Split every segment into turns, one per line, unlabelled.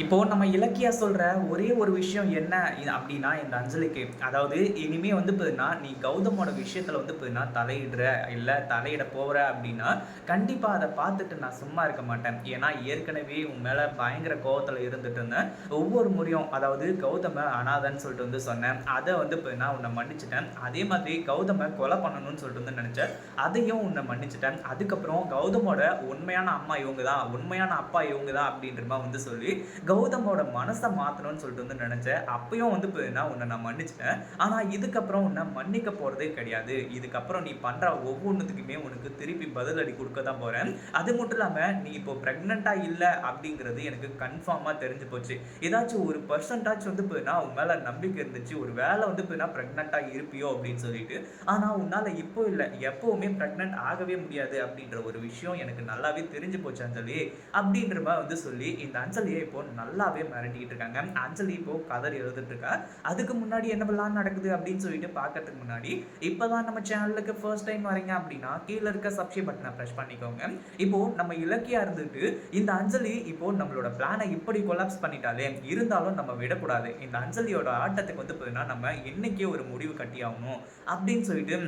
இப்போ நம்ம இலக்கியா சொல்ற ஒரே ஒரு விஷயம் என்ன? இது அப்படின்னா இந்த அஞ்சலிக்கு. அதாவது இனிமே வந்து பார்த்தீங்கன்னா நீ கௌதமோட விஷயத்துல வந்து பார்த்தீங்கன்னா தலையிடுற இல்ல தலையிட போற அப்படின்னா கண்டிப்பா அதை பார்த்துட்டு நான் சும்மா இருக்க மாட்டேன். ஏன்னா ஏற்கனவே உன் மேல பயங்கர கோபத்தில் இருந்துட்டு இருந்தேன். ஒவ்வொரு முறையும் அதாவது கௌதம அனாதன்னு சொல்லிட்டு வந்து சொன்னேன். அதை வந்து பார்த்தீங்கன்னா உன்னை மன்னிச்சிட்டேன். அதே மாதிரி கௌதம கொலை பண்ணணும்னு சொல்லிட்டு வந்து நினைச்சேன். அதையும் உன்னை மன்னிச்சிட்டேன். அதுக்கப்புறம் கௌதமோட உண்மையான அம்மா இவங்க தான். உண்மையான அப்பா இவங்க தான் அப்படின்ற மாதிரி வந்து சொல்லி கௌதமோட மனசை மாற்றணும்னு சொல்லிட்டு வந்து நினச்சேன். அப்பயும் வந்து பார்த்தீங்கன்னா உன்னை நான் மன்னிச்சிட்டேன். ஆனால் இதுக்கப்புறம் உன்னை மன்னிக்க போகிறதே கிடையாது. இதுக்கப்புறம் நீ பண்ணுற ஒவ்வொன்றுத்துக்குமே உனக்கு திருப்பி பதிலடி கொடுக்க தான் போகிறேன் அது மட்டும் இல்லாமல் நீ இப்போ ப்ரெக்னெண்ட்டாக இல்லை அப்படிங்கிறது எனக்கு கன்ஃபார்மாக தெரிஞ்சு போச்சு. ஏதாச்சும் ஒரு பர்சன்டாச்சும் வந்து பார்த்தீங்கன்னா உன் மேலே நம்பிக்கை இருந்துச்சு. ஒரு வேலை வந்து பார்த்தீங்கன்னா ப்ரெக்னெண்ட்டாக இருப்பியோ அப்படின்னு சொல்லிட்டு ஆனால் உன்னால் இப்போ இல்லை. எப்போவுமே ப்ரெக்னென்ட் ஆகவே முடியாது அப்படின்ற ஒரு விஷயம் எனக்கு நல்லாவே தெரிஞ்சு போச்சு அஞ்சலி. அப்படின்ற மாதிரி வந்து சொல்லி இந்த அஞ்சலியை இப்போ நல்லாவே மிரட்டிக்கிட்டு இருக்காங்க. அஞ்சலி இப்போ கதர் எழுதிட்டு இருக்கா. அதுக்கு முன்னாடி என்னவெல்லாம் நடக்குது அப்படின்னு சொல்லிட்டு பார்க்கறதுக்கு முன்னாடி இப்போதான் நம்ம சேனலுக்கு ஃபர்ஸ்ட் டைம் வரீங்க அப்படின்னா கீழே இருக்க சப்ஸ்கிரைப் பட்டனை ப்ரெஸ் பண்ணிக்கோங்க. இப்போ நம்ம இலக்கியா இருந்துட்டு இந்த அஞ்சலி இப்போ நம்மளோட பிளானை இப்படி கொலாப்ஸ் பண்ணிட்டாலே இருந்தாலும் நம்ம விடக்கூடாது. இந்த அஞ்சலியோட ஆட்டத்துக்கு வந்து பார்த்தீங்கன்னா நம்ம என்னைக்கே ஒரு முடிவு கட்டியாகணும் அப்படின்னு சொல்லிட்டு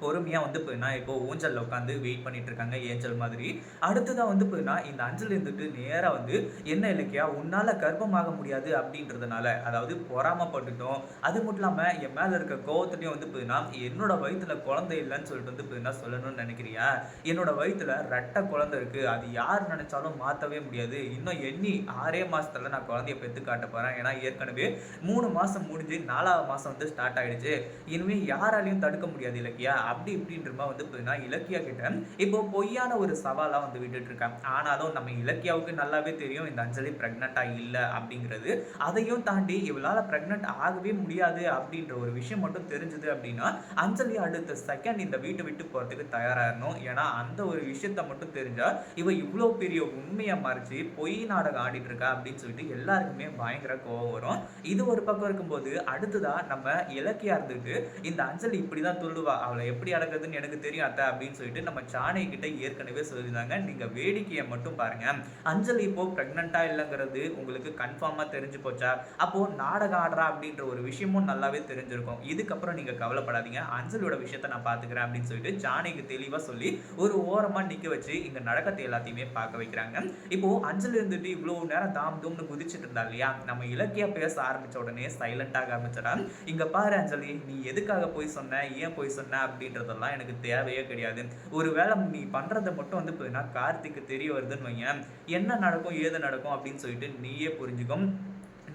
பொறுமையாக வந்து போயினா இப்போ ஊஞ்சலில் உட்காந்து வெயிட் பண்ணிட்டு இருக்காங்க ஏஞ்சல் மாதிரி. அடுத்ததாக வந்து போயினா இந்த அஞ்சல் இருந்துட்டு நேராக வந்து என்ன இலக்கியா உன்னால் கர்ப்பமாக முடியாது அப்படின்றதுனால அதாவது பொறாமப்பட்டுட்டோம். அது மட்டும் இல்லாமல் என் மேலே இருக்க கோவத்துலையும் வந்து போயினா என்னோட வயிற்றுல குழந்தை இல்லைன்னு சொல்லிட்டு வந்து போயினா சொல்லணும்னு நினைக்கிறியா? என்னோட வயிற்றுல ரெட்டை குழந்தை இருக்கு. அது யார் நினைச்சாலும் மாற்றவே முடியாது. இன்னும் எண்ணி ஆறே மாசத்துல நான் குழந்தைய பெற்று காட்ட போறேன். ஏன்னா ஏற்கனவே மூணு மாசம் முடிஞ்சு நாலாவது மாசம் வந்து ஸ்டார்ட் ஆயிடுச்சு. இனிமே யாராலையும் தடுக்க முடியாது இலக்கியா. அப்படி இப்படின்றமா வந்து பார்த்தீங்கன்னா இலக்கியா கிட்ட இப்போ பொய்யான ஒரு சவாலாக வந்து விட்டுட்டு இருக்கேன் ஆனாலும் நம்ம இலக்கியாவுக்கு நல்லாவே தெரியும் இந்த அஞ்சலி ப்ரெக்னெண்ட்டாக இல்லை அப்படிங்கிறது. அதையும் தாண்டி இவளால் ப்ரெக்னென்ட் ஆகவே முடியாது அப்படின்ற ஒரு விஷயம் மட்டும் தெரிஞ்சது அப்படின்னா அஞ்சலி அடுத்த செகண்ட் இந்த வீட்டை விட்டு போகிறதுக்கு தயாராகணும் ஏன்னா அந்த ஒரு விஷயத்த மட்டும் தெரிஞ்சால் இவ இவ்வளோ பெரிய உண்மையை மறைச்சு பொய் நாடகம் ஆடிட்டு இருக்கா அப்படின்னு சொல்லிட்டு எல்லாருக்குமே பயங்கர கோவம் வரும். இது ஒரு பக்கம் இருக்கும்போது அடுத்ததாக நம்ம இலக்கியா இருந்துட்டு இந்த அஞ்சலி இப்படி தான் துள்ளுவா அவளை எப்படி அடக்குறதுன்னு எனக்கு தெரியும் அத்தை அப்படின்னு சொல்லிட்டு நம்ம சாணை கிட்ட ஏற்கனவே சொல்லியிருந்தாங்க. நீங்க வேடிக்கையை மட்டும் பாருங்க. அஞ்சலி இப்போ பிரெக்னண்டா இல்லைங்கிறது உங்களுக்கு கன்ஃபார்மா தெரிஞ்சு போச்சா? அப்போ நாடகம் ஆடுறா அப்படின்ற ஒரு விஷயமும் நல்லாவே தெரிஞ்சிருக்கும். இதுக்கப்புறம் நீங்க கவலைப்படாதீங்க. அஞ்சலியோட விஷயத்த நான் பாத்துக்கிறேன் அப்படின்னு சொல்லிட்டு ஜானிக்கு தெளிவா சொல்லி ஒரு ஓரமா நிக்க வச்சு இங்க நடக்கத்தை எல்லாத்தையுமே பார்க்க வைக்கிறாங்க. இப்போ அஞ்சலி இருந்துட்டு இவ்வளவு நேரம் தாம் தூம்னு குதிச்சிட்டு இருந்தா இல்லையா? நம்ம இலக்கிய பேச ஆரம்பிச்ச உடனே சைலண்டாக ஆரம்பிச்சிடா. இங்க பாரு அஞ்சலி நீ எதுக்காக போய் சொன்ன? ஏன் போய் சொன்ன? அப்படின்றதெல்லாம் எனக்கு தேவையே கிடையாது. ஒருவேளை நீ பண்றதை மட்டும் வந்து பார்த்தீங்கன்னா கார்த்திக்கு தெரிய வருதுன்னு வைங்க என்ன நடக்கும் ஏது நடக்கும் அப்படின்னு சொல்லிட்டு நீயே புரிஞ்சுக்கும்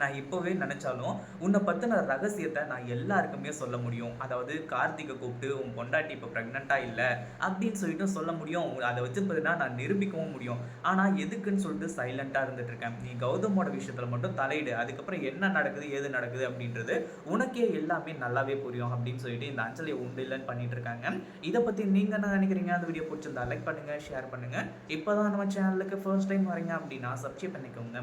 நான் இப்போவே நினச்சாலும் உன்னை பற்றின ரகசியத்தை நான் எல்லாருக்குமே சொல்ல முடியும். அதாவது கார்த்திகை கூப்பிட்டு உன் பொண்டாட்டி இப்போ ப்ரெக்னெண்ட்டாக இல்லை? அப்படின்னு சொல்லிட்டு சொல்ல முடியும். அதை வச்சு பார்த்தீங்கன்னா நான் நிரூபிக்கவும் முடியும். ஆனால் எதுக்குன்னு சொல்லிட்டு சைலண்ட்டாக இருந்துட்டு இருக்கேன் நீ கௌதமோட விஷயத்தில் மட்டும் தலையிடு. அதுக்கப்புறம் என்ன நடக்குது ஏது நடக்குது அப்படின்றது உனக்கே எல்லாமே நல்லாவே புரியும் அப்படின்னு சொல்லிட்டு இந்த அஞ்சலியை உண்டு இல்லைன்னு பண்ணிட்டு இருக்காங்க இதை பற்றி நீங்கள் என்ன நினைக்கிறீங்க? அந்த வீடியோ பிடிச்சிருந்தா லைக் பண்ணுங்கள் ஷேர் பண்ணுங்கள் இப்போ தான் நம்ம சேனலுக்கு ஃபர்ஸ்ட் டைம் வரீங்க அப்படின்னா சப்ஸ்கிரைப் பண்ணிக்கோங்க.